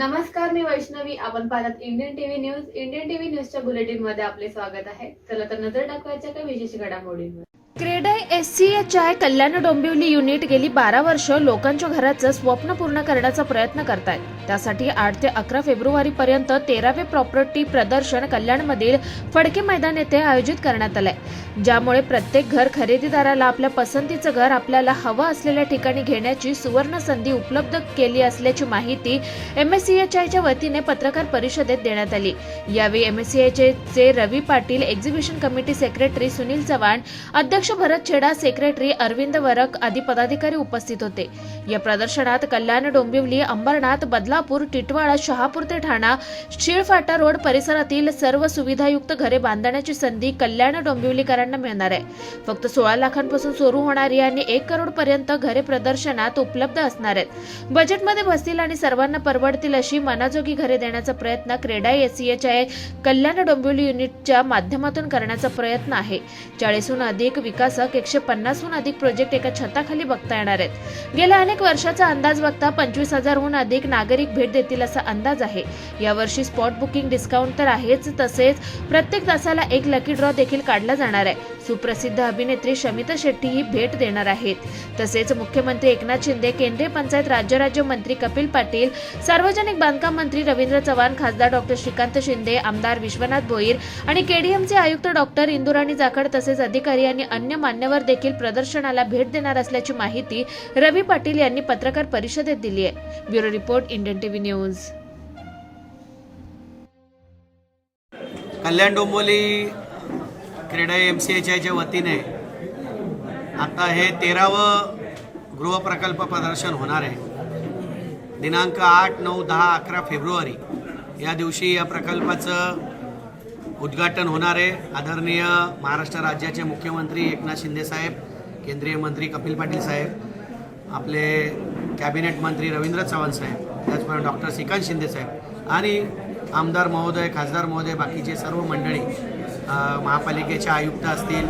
नमस्कार मी वैष्णवी. आपण पाहतात Indian TV news Indian TV न्यूजच्या बुलेटिनमध्ये आपले स्वागत आहे. चला तर नजर टाकवायच्या काही विशेष घडामोडींवर. CREDAI S C H I Kalyan Dombivli unit गेली बारा वर्ष लोकांच्या घराचं स्वप्न पूर्ण करण्याचा प्रयत्न करतायत. त्यासाठी आठ ते अकरा फेब्रुवारी पर्यंत तेरावे प्रॉपर्टी प्रदर्शन कल्याणमधील फडके मैदान येथे आयोजित करण्यात आलंय. ज्यामुळे प्रत्येक घर खरेदीदाराला आपल्या पसंतीचं घर आपल्याला हवं असलेल्या ठिकाणी घेण्याची सुवर्ण संधी उपलब्ध केली असल्याची माहिती एम एस सी एच आयच्या वतीने पत्रकार परिषदेत देण्यात आली. यावेळी M S C H Ravi Patil exhibition committee secretary Sunil Chavan अध्यक्ष भरत छेडा सेक्रेटरी अरविंद वरक आदी पदाधिकारी उपस्थित होते. या प्रदर्शनात कल्याण डोंबिवली अंबरनाथ बदलापूर टिटवाळा शहापूर ते ठाणा शिळफाटा रोड परिसरातील सर्व सुविधायुक्त घरे बांधण्याची संधी कल्याण डोंबिवलीकरांना मिळणार आहे. फक्त सोळा लाखांपासून सुरू होणारी आणि एक करोड पर्यंत घरे प्रदर्शनात उपलब्ध असणार आहेत. बजेटमध्ये बसतील आणि सर्वांना परवडतील अशी मनाजोगी घरे देण्याचा प्रयत्न क्रेडा एसीएच आहे कल्याण डोंबिवली युनिटच्या माध्यमातून करण्याचा प्रयत्न आहे. चाळीसहून अधिक विकासक एकशे पन्नासहून अधिक प्रोजेक्ट एका छताखाली बघता येणार आहेत. गेल्या अनेक वर्षाचा अंदाज बघता पंचवीस हजारहून अधिक नागरिक भेट देतील असा अंदाज आहे. यावर्षी स्पॉट बुकिंग डिस्काउंट तर आहेच तसेच प्रत्येक तासाला एक लकी ड्रॉ देखील काढला जाणार आहे. सुप्रसिद्ध अभिनेत्री शमिता शेट्टी ही भेट देणार आहेत. तसेच मुख्यमंत्री एकनाथ शिंदे केंद्रीय पंचायत राज्य राज्य मंत्री कपिल पाटील सार्वजनिक बांधकाम मंत्री रवींद्र चव्हाण खासदार डॉक्टर श्रीकांत शिंदे आमदार विश्वनाथ भोईर आणि केडीएमचे आयुक्त डॉक्टर इंदुराणी जाखड तसेच अधिकारी आणि अन्य मान्यवर देखील प्रदर्शनाला भेट देणार असल्याची माहिती रवी पाटील यांनी पत्रकार परिषदेत दिली आहे. Bureau report Indian TV news. Kalyan Dombivli CREDAI M C H आयच्या वतीने आता हे तेरावं गृहप्रकल्प प्रदर्शन होणार आहे. दिनांक आठ नऊ दहा अकरा फेब्रुवारी या दिवशी या प्रकल्पाचं उद्घाटन होणार आहे. आदरणीय महाराष्ट्र राज्याचे मुख्यमंत्री एकनाथ शिंदे साहेब केंद्रीय मंत्री कपिल पाटील साहेब आपले कॅबिनेट मंत्री रवींद्र चव्हाण साहेब त्याचप्रमाणे डॉक्टर श्रीकांत शिंदे साहेब आणि आमदार महोदय खासदार महोदय बाकीचे सर्व मंडळी महापालिकेचे आयुक्त असतील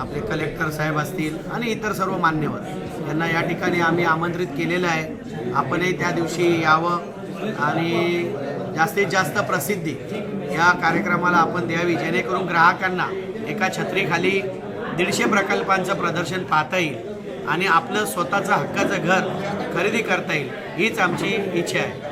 आपले कलेक्टर साहेब असतील आणि इतर सर्व मान्यवर यांना या ठिकाणी आम्ही आमंत्रित केलेलं आहे. आपणही त्या दिवशी यावं आणि जास्तीत जास्त प्रसिद्धी या कार्यक्रमाला आपण द्यावी जेणेकरून ग्राहकांना एका छत्रीखाली दीडशे प्रकल्पांचं प्रदर्शन पाहता येईल आणि आपलं स्वतःचं हक्काचं घर खरेदी करता येईल हीच आमची इच्छा आहे.